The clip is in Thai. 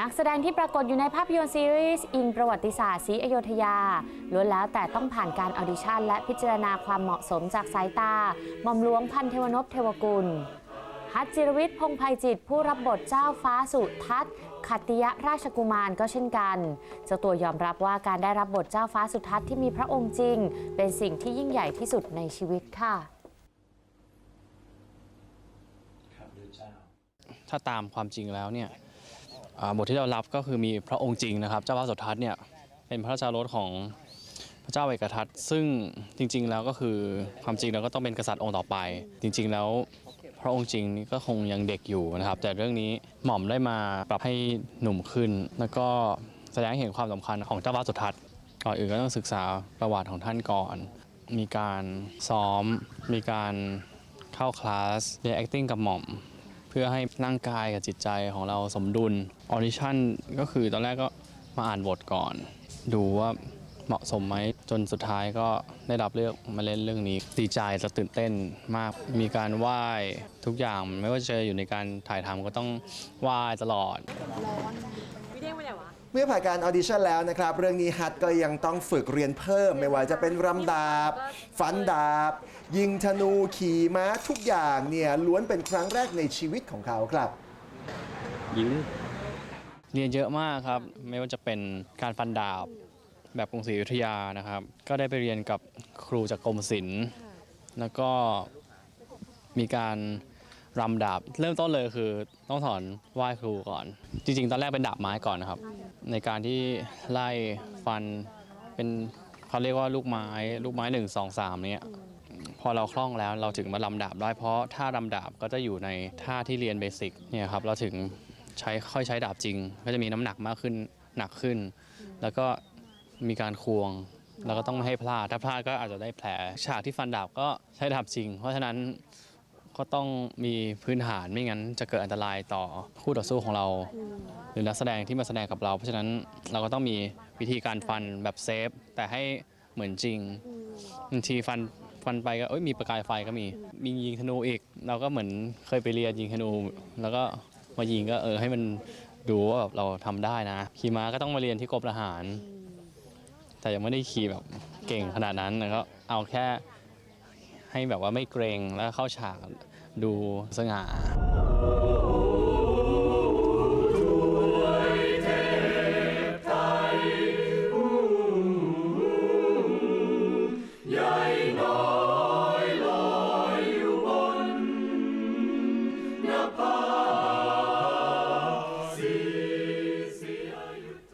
นักแสดงที่ปรากฏอยู่ในภาพยนตร์ซีรีส์อิงประวัติศาสตร์ศรีอยุธยาล้วนแล้วแต่ต้องผ่านการออดิชั่น และพิจารณาความเหมาะสมจากสายตาหม่อมหลวงพันเทวนพเทวกุลฮัตจิรวิทย์พงษ์ภัยจิต ผู้รับบทเจ้าฟ้าสุทัศน์ขัตติยราชกุมารก็เช่นกัน เจ้าตัวยอมรับว่าการได้รับบทเจ้าฟ้าสุทัศน์ที่มีพระองค์จริง เป็นสิ่งที่ยิ่งใหญ่ที่สุดในชีวิตค่ะถ้าตามความจริงแล้วเนี่ยอ่า บทที่เรารับก็คือมีพระองค์จริงนะครับ เจ้าฟ้าสุทัศน์เนี่ยเป็นพระราชาโรสของพระเจ้าเอกทัตซึ่งจริง ๆ แล้วก็คือความจริงแล้วก็ต้องเป็นกษัตริย์องค์ต่อไป จริง ๆ แล้วพระองค์จริงนี่ก็คงยังเด็กอยู่นะครับ แต่เรื่องนี้หม่อมได้มาปรับให้หนุ่มขึ้น แล้วก็แสดงให้เห็นความสำคัญของเจ้าฟ้าสุทัศน์ก่อนอื่นก็ต้องศึกษาประวัติของท่านก่อน มีการซ้อม มีการเข้าคลาสเรียน acting กับหม่อม พื่อให้ร่างกายกับจิตใจของเราสมดุลออดิชั่นก็คือตอนแรกก็มาอ่านบทก่อน ดูว่าเหมาะสมไหมจนสุดท้ายก็ได้รับเลือกมาเล่นเรื่องนี้ดีใจจะตื่นเต้นมากมีการไหว้ทุกอย่างไม่ว่าจะอยู่ในการถ่ายทำก็ต้องไหว้ตลอด เมื่อผ่านการออดิชั่นแล้วนะครับ เรื่องนี้ฮัทก็ยังต้องฝึกเรียนเพิ่มไม่ว่าจะเป็นรำดาบ ฟันดาบ ยิงธนูขี่ม้าทุกอย่างเนี่ยล้วนเป็นครั้งแรกในชีวิตของเขาครับเรียนเยอะมากครับ ไม่ว่าจะเป็นการฟันดาบแบบกรุงศรีอยุธยานะครับ ก็ได้ไปเรียนกับครูจากกรมศิลป์แล้วก็มีการ รำดาบ เริ่มต้นเลยคือต้องสอนไหว้ครูก่อน จริง ๆ ตอนแรกเป็นดาบไม้ก่อนนะครับ ในการที่ไล่ฟันเป็นเขาเรียกว่าลูกไม้ลูกไม้หนึ่งสองสามเนี่ยพอเราคล่องแล้วเราถึงมาลำดาบได้เพราะท่ารำดาบก็จะอยู่ในท่าที่เรียนเบสิกเนี่ยครับเราถึงใช้ค่อยใช้ดาบจริง ก็จะมีน้ำหนักมากขึ้นหนักขึ้น แล้วก็มีการควงแล้วก็ต้องไม่ให้พลาด ถ้าพลาดก็อาจจะได้แผล ฉากที่ฟันดาบก็ใช้ดาบจริง เพราะฉะนั้น ก็ต้องมีพื้นฐานไม่งั้นจะเกิดอันตรายต่อคู่ต่อสู้ของเรา หรือนักแสดงที่มาแสดงกับเรา เพราะฉะนั้นเราก็ต้องมีวิธีการฟันแบบเซฟ แต่ให้เหมือนจริงบางทีฟันฟันไปก็เอ้ยมีประกายไฟก็มีมียิงธนูอีก เราก็เหมือนเคยไปเรียนยิงธนู แล้วก็มายิงก็เออให้มันดูว่าแบบเราทำได้นะ ขี่ม้าก็ต้องมาเรียนที่กรมทหาร แต่ยังไม่ได้ขี่แบบเก่งขนาดนั้นก็เอาแค่ ให้แบบว่าไม่เกรงแล้วเข้าฉากดูสง่า